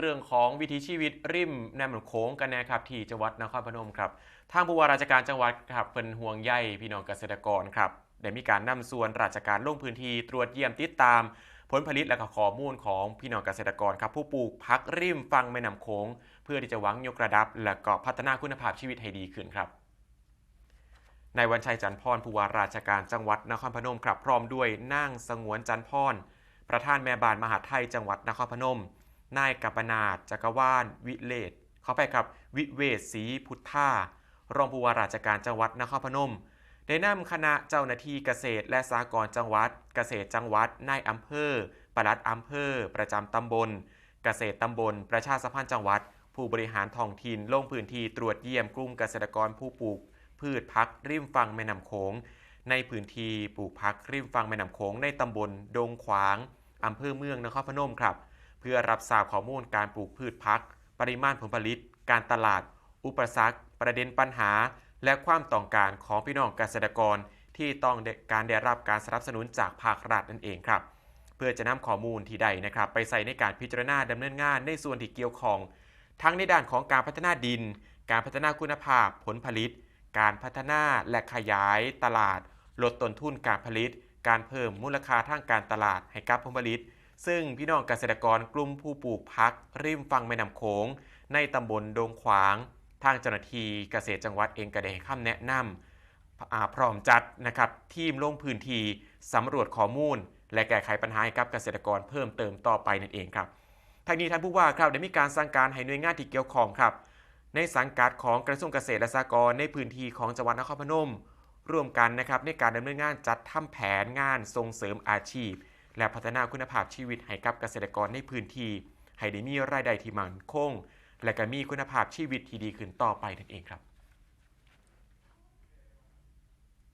เรื่องของวิถีชีวิตริมแนมโค้งกันนะครับที่จังหวัดนครพนมครับทางผู้ว่าราชการจังหวัดครับเป็นห่วงใยพี่น้องเกษตรกรครับได้มีการนำส่วนราชการลงพื้นที่ตรวจเยี่ยมติดตาม ผลผลิตและก็ข้อมูลของพี่น้องเกษตรกรครับผู้ปลูกพักริมฟังแม่น้ำโขงเพื่อที่จะหวังยกระดับ และก็พัฒนาคุณภาพชีวิตให้ดีขึ้นครับในวันชัยจันพรผู้ว่าราชการจังหวัดนครพนมครับพร้อมด้วยนางสงวนจันพรประธานแม่บ้านมหาไทยจังหวัดนครพนม นายกัปนาถจักรวาลวิเลศเข้าไปครับวิเวศศรีพุทธารองผู้ว่าราชการจังหวัดนครพนม ได้นำคณะเจ้าหน้าที่เกษตรและสหกรณ์จังหวัด เกษตรจังหวัดนายอำเภอปลัดอำเภอ ประจำตำบล เกษตรตำบล ประชาสัมพันธ์จังหวัด ผู้บริหารท้องถิ่นลงพื้นที่ตรวจเยี่ยมกลุ่มเกษตรกรผู้ปลูก พืชพักริมฝั่งแม่น้ำโขงในพื้นที่ปลูกพักริมฝั่งแม่น้ำโขงในตำบลดงขวางอำเภอเมืองนครพนมครับ เพื่อรับทราบข้อมูลการปลูกพืชพัก ปริมาณผลผลิต การตลาด อุปสรรค ประเด็นปัญหา และความต้องการของพี่น้องเกษตรกร ที่ต้องการได้รับการสนับสนุนจากภาครัฐนั่นเองครับ เพื่อจะนำข้อมูลที่ใดนะครับ ไปใส่ในการพิจารณาดำเนินงานในส่วนที่เกี่ยวข้อง ทั้งในด้านของการพัฒนาดิน การพัฒนาคุณภาพผลผลิต การพัฒนาและขยายตลาด ลดต้นทุนการผลิต การเพิ่มมูลค่าทางการตลาดให้กับผลผลิต ซึ่งพี่น้องเกษตรกรกลุ่มผู้ปลูกพักริมฝั่งแม่น้ำโขง ในตำบลดงขวาง ทางเจ้าหน้าที่เกษตรจังหวัดเองก็ได้ให้คำแนะนำพร้อมจัดนะครับทีมลงพื้นที่สำรวจข้อมูล และแก้ไขปัญหาให้กับเกษตรกรเพิ่มเติมต่อไปนั่นเองครับทางนี้ท่านผู้ว่าครับได้มีการสั่งการให้หน่วยงานที่เกี่ยวข้องครับ ในสังกัดของกระทรวงเกษตรและสหกรณ์ในพื้นที่ของจังหวัดนครพนม ร่วมกันนะครับในการดำเนินงานจัดทำแผนงานส่งเสริมอาชีพ และพัฒนาคุณภาพชีวิตให้กับเกษตรกรในพื้นที่ให้ได้มีรายได้ที่มั่นคง และก็มีคุณภาพชีวิตที่ดีขึ้นต่อไปนั่นเองครับ